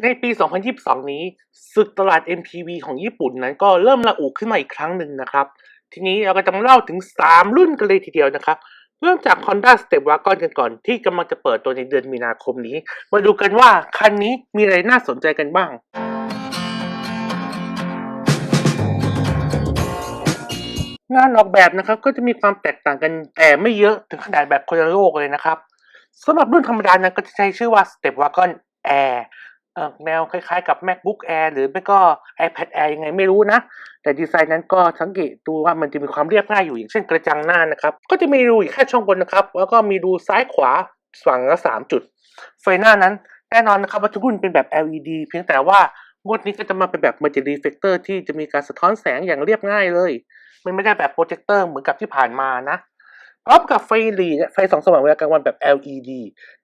ในปี 2022 นี้ศึกตลาด MPV ของญี่ปุ่นนั้นก็เริ่มระอุขึ้นมาอีกครั้งหนึ่งนะครับ ทีนี้เราก็จะมาเล่าถึง 3 รุ่นกันเลยทีเดียวนะครับ เริ่มจาก Honda Step Wagon กันก่อนที่กำลังจะเปิดตัวในเดือนมีนาคมนี้ มาดูกันว่าคันนี้มีอะไรน่าสนใจกันบ้างงานออกแบบนะครับก็จะมีความแตกต่างกันแต่ไม่เยอะถึงขนาดแบบคนละโลกเลยนะครับสำหรับรุ่นธรรมดานั้นก็จะใช้ชื่อว่า Step Wagon Air เอ่อ แนวคล้ายๆกับ MacBook Air หรือไม่ก็ iPad Air ยังไงไม่รู้นะ แต่ดีไซน์นั้นก็สังเกตดูว่ามันจะมีความเรียบง่ายอยู่อย่างเช่นกระจังหน้านะครับ ก็จะมีรูอีกแค่ช่องบนนะครับ แล้วก็มีรูซ้ายขวาฝั่งละสามจุด ไฟหน้านั้นแน่นอนนะครับว่าทุกรุ่นเป็นแบบ LED เพียงแต่ว่างวดนี้ก็จะมาเป็นแบบ Multi Reflector ที่จะมีการสะท้อนแสงอย่างเรียบง่ายเลย มันไม่ได้แบบโปรเจคเตอร์เหมือนกับที่ผ่านมานะพร้อมกับไฟหลีไฟสองสว่างเวลากลางวันแบบ LED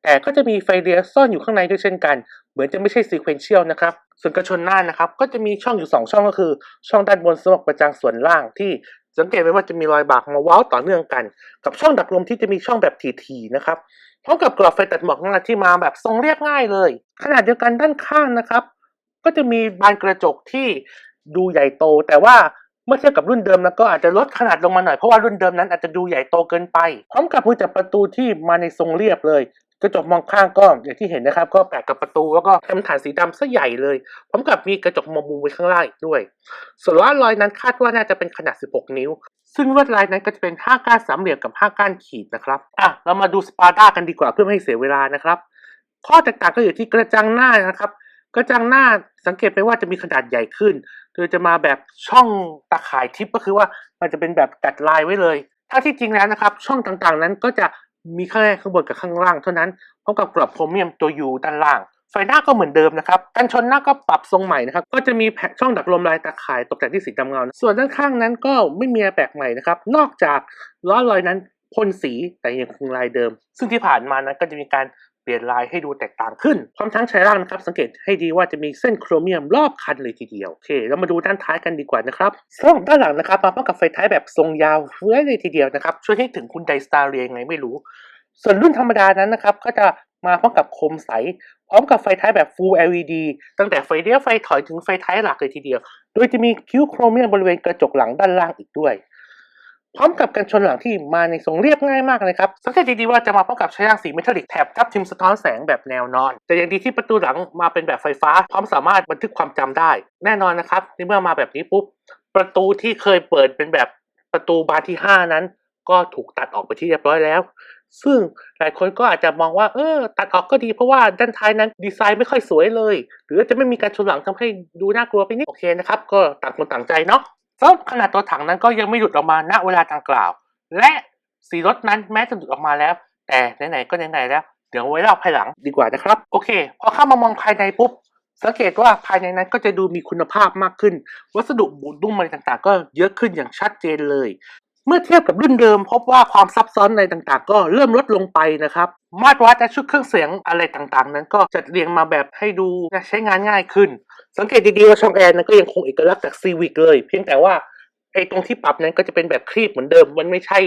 แต่ก็จะมีไฟเลี้ยซ่อนอยู่ข้างในด้วยเช่นกัน มือนจะไม่ใช่ sequential นะครับ ส่วนกระชนหน้านะครับ ก็จะมีช่องอยู่ 2 ช่องก็คือ ช่องด้านบนสำหรับกระจังส่วนล่างที่สังเกตไว้ว่าจะมีรอยบากมาเว้าต่อเนื่องกัน กับช่องดักลมที่จะมีช่องแบบถี่ๆนะครับพร้อมกับกรอบไฟตัดหมอกหน้าที่มาแบบทรงเรียบง่ายเลย ขนาดเดียวกันด้านข้างนะครับ ก็จะมีบานกระจกที่ดูใหญ่โต แต่ว่าเมื่อเทียบกับรุ่นเดิมนั้นก็อาจจะลดขนาดลงมาหน่อยเพราะว่ารุ่นเดิมนั้นอาจจะดูใหญ่โตเกินไป พร้อมกับมือจับประตูที่มาในทรงเรียบเลย กระจกมองข้างก็อย่างที่เห็นนะครับ ก็แปะกับประตูแล้วก็ทำฐานสีดำซะใหญ่เลยพร้อมกับมีกระจกมองมุมไว้ข้างล่างอีกด้วย ส่วนล้อลอยนั้นคาดว่าน่าจะเป็นขนาด 16 นิ้ว ซึ่งลวดลายนั้นก็จะเป็น5ก้านสามเหลี่ยมกับ5ก้านขีดนะครับอะเรามาดูสปาร์ด้ากันดีกว่าเพื่อไม่ให้เสียเวลานะครับ ข้อแตกต่างก็อยู่ที่กระจังหน้านะครับ กระจังหน้าสังเกตไปว่าจะมีขนาดใหญ่ขึ้น โดยจะมาแบบช่องตาข่ายทิปก็คือว่ามันจะเป็นแบบตัดลายไว้เลยถ้าที่จริงแล้วนะครับ ช่องต่างๆนั้นก็จะ มีแค่ข้างบนกับข้างล่างเท่านั้นพร้อมกับกรอบโครเมียมตัวยูด้านล่าง ไฟหน้าก็เหมือนเดิมนะครับกันชนหน้าก็ปรับทรงใหม่นะครับ ก็จะมีแผช่องดักลมลายตาข่ายตกแต่งที่สีดำเงา ส่วนด้านข้างนั้นก็ไม่มีแปลกใหม่นะครับ นอกจากล้อลอยนั้นพ่นสีแต่ยังคงลายเดิม ซึ่งที่ผ่านมานั้นก็จะมีการ ปลี่ยนลายให้ดูแตกต่างขึ้น พร้อมทั้งใช้ร่างนะครับ สังเกตให้ดีว่าจะมีเส้นโครเมียมรอบคันเลยทีเดียวโอเคเรามาดูด้านท้ายกันดีกว่านะครับสำหรับด้านหลังนะครับมาพร้อมกับไฟท้ายแบบทรงยาวเฟ้ยเลยทีเดียวนะครับ ช่วยให้ถึงคุณไดสตาร์เรียงไงไม่รู้ ส่วนรุ่นธรรมดานั้นนะครับ ก็จะมาพร้อมกับโคมใส พร้อมกับไฟท้ายแบบ Full LED ตั้งแต่ไฟเลี้ยวไฟถอยถึงไฟท้ายหลักเลยทีเดียว โดยจะมีคิ้วโครเมียมบริเวณกระจกหลังด้านล่างอีกด้วย พร้อมกับกันชนหลังที่มาในทรงเรียบง่ายมากเลยครับ สังเกตดีๆว่าจะมาพร้อมกับช้ยางสีเมทัลลิกแถบทับทิมสะท้อนแสงแบบแนวนอน แต่อยังดีที่ประตูหลังมาเป็นแบบไฟฟ้า พร้อมสามารถบันทึกความจำได้ แน่นอนนะครับในเมื่อมาแบบนี้ปุ๊บประตูที่เคยเปิดเป็นแบบประตูบานที่ 5 นั้น ก็ถูกตัดออกไปที่เรียบร้อยแล้ว ซึ่งหลายคนก็อาจจะมองว่าเออตัดออกก็ดีเพราะว่าด้านท้ายนั้นดีไซน์ไม่ค่อยสวยเลย หรือจะไม่มีการชนหลังทำให้ดูน่ากลัวไปนิดโอเคนะครับก็ต่างคนต่างใจเนาะ สำหรับขนาดตัวถังนั้นก็ยังไม่หลุดออกมาณเวลาดังกล่าว และสีรถนั้นแม้จะหลุดออกมาแล้ว แต่ไหนๆก็ไหนๆแล้ว เดี๋ยวไว้เล่าภายหลังดีกว่านะครับ โอเค พอเข้ามามองภายในปุ๊บ สังเกตว่าภายในนั้นก็จะดูมีคุณภาพมากขึ้น วัสดุบูดนุ่มอะไรต่างๆ ก็เยอะขึ้นอย่างชัดเจนเลย เมื่อเทียบกับรุ่นเดิม พบว่าความซับซ้อนอะไรต่างๆ ก็เริ่มลดลงไปนะครับ มาตรวัดและชุดเครื่องเสียงอะไรต่างๆ นั้นก็จัดเรียงมาแบบให้ดูใช้งานง่ายขึ้น สังเกตดีๆว่าช่องแอร์นั้นก็ยังคงเอกลักษณ์จากซีวิกเลย เพียงแต่ว่าไอ้ตรงที่ปรับนั้นก็จะเป็นแบบคลีบเหมือนเดิม มันไม่ใช่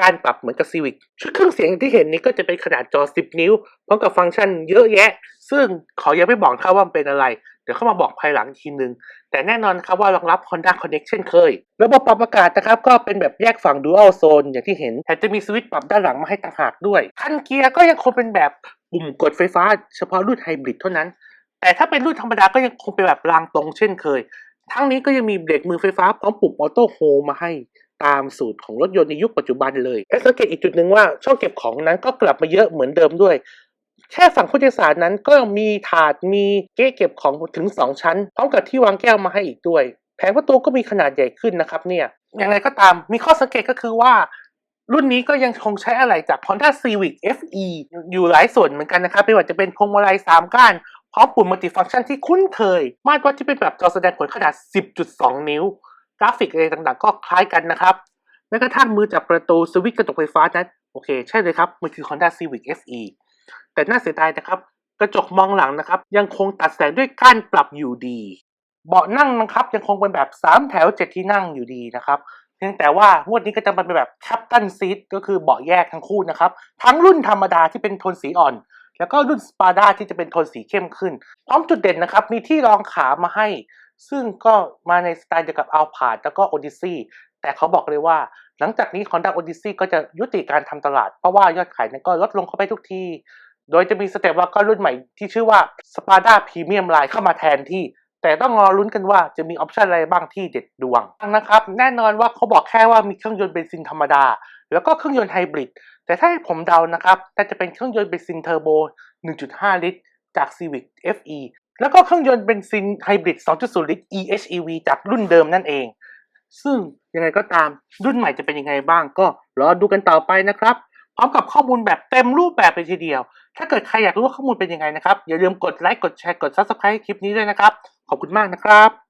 การปรับเหมือนกับซีวิกชุดเครื่องเสียงที่เห็นนี้ก็จะเป็นขนาดจอ 10 นิ้วพร้อมกับฟังก์ชันเยอะแยะ ซึ่งขอยังไม่บอกครับว่ามันเป็นอะไร เดี๋ยวเข้ามาบอกภายหลังอีกทีนึง แต่แน่นอนครับว่ารองรับ Honda Connect เช่นเคย ระบบปรับอากาศนะครับก็เป็นแบบแยกฝั่ง Dual Zone อย่างที่เห็นแถมจะมีสวิตช์ปรับด้านหลังมาให้ต่างหากด้วย คันเกียร์ก็ยังคงเป็นแบบปุ่มกดไฟฟ้าเฉพาะรุ่นไฮบริดเท่านั้น แต่ถ้าเป็นรุ่นธรรมดาก็ยังคงเป็นแบบรางตรงเช่นเคย ทั้งนี้ก็ยังมีเบรกมือไฟฟ้าพร้อมปุ่มออโต้โฮมาให้ตามสูตรของรถยนต์ในยุคปัจจุบันเลยและสังเกตอีกจุดหนึ่งว่าช่องเก็บของนั้นก็กลับมาเยอะเหมือนเดิมด้วย แค่ฝั่งผู้โดยสารนั้นก็มีถาดมีเก๊เก็บของถึง 2 ชั้น พร้อมกับที่วางแก้วมาให้อีกด้วย แผงประตูก็มีขนาดใหญ่ขึ้นนะครับเนี่ยอย่างไรก็ตามมีข้อสังเกตก็คือว่า รุ่นนี้ก็ยังคงใช้อะไรจาก Honda Civic FE อยู่หลายส่วนเหมือนกันนะครับไม่ว่าจะเป็นพวงมาลัย3ก้าน พร้อมปุ่มมัลติฟังก์ชันที่คุ้นเคย มาตรวัดที่เป็นแบบจอแสดงผลขนาด 10.2 นิ้ว กราฟิกอะไรต่างๆ ก็คล้ายกันนะครับแม้กระทั่งมือจับประตูสวิตช์กระจกไฟฟ้านั้น โอเค ใช่เลยครับ มันคือ Honda Civic FE แต่น่าเสียดายนะครับ กระจกมองหลังนะครับ ยังคงตัดแสงด้วยก้านปรับอยู่ดี เบาะนั่งนะครับ ยังคงเป็นแบบ 3 แถว 7 ที่นั่งอยู่ดีนะครับเพียงแต่ว่างวดนี้ก็จะเป็นแบบแคปตันซีทก็คือเบาะแยกทั้งคู่นะครับ ทั้งรุ่นธรรมดาที่เป็นโทนสีอ่อน แล้วก็รุ่นสปาด้าที่จะเป็นโทนสีเข้มขึ้น พร้อมจุดเด่นนะครับ มีที่รองขามาให้ ซึ่งก็มาในสไตล์เดียวกับอัลพาดแล้วก็โอดิซีแต่เขาบอกเลยว่า หลังจากนี้ Honda Odyssey ก็จะยุติการทำตลาด เพราะว่ายอดขายนั้นก็ลดลงเข้าไปทุกที โดยจะมีสเตปว่าก็รุ่นใหม่ที่ชื่อว่าสปาด้าพรีเมียมไลน์เข้ามาแทนที่ แต่ต้องรอลุ้นกันว่าจะมีออปชันอะไรบ้างที่เด็ดดวงนะครับ แน่นอนว่าเขาบอกแค่ว่ามีเครื่องยนต์เบนซินธรรมดา แล้วก็เครื่องยนต์ไฮบริด แต่ถ้าให้ผมเดานะครับน่าจะเป็นเครื่องยนต์เบนซินเทอร์โบ 1.5 ลิตร จาก Civic FE แล้วก็เครื่องยนต์เบนซินไฮบริด 2.0 ลิตร EHEV จากรุ่นเดิมนั่นเอง ซึ่งยังไงก็ตามรุ่นใหม่จะเป็นยังไงบ้างก็รอดูกันต่อไปนะครับ พร้อมกับข้อมูลแบบเต็มรูปแบบเลยทีเดียว ถ้าเกิดใครอยากรู้ว่าข้อมูลเป็นยังไงนะครับ อย่าลืมกดไลค์ กดแชร์ กด Subscribe คลิปนี้ด้วยนะครับ ขอบคุณมากนะครับ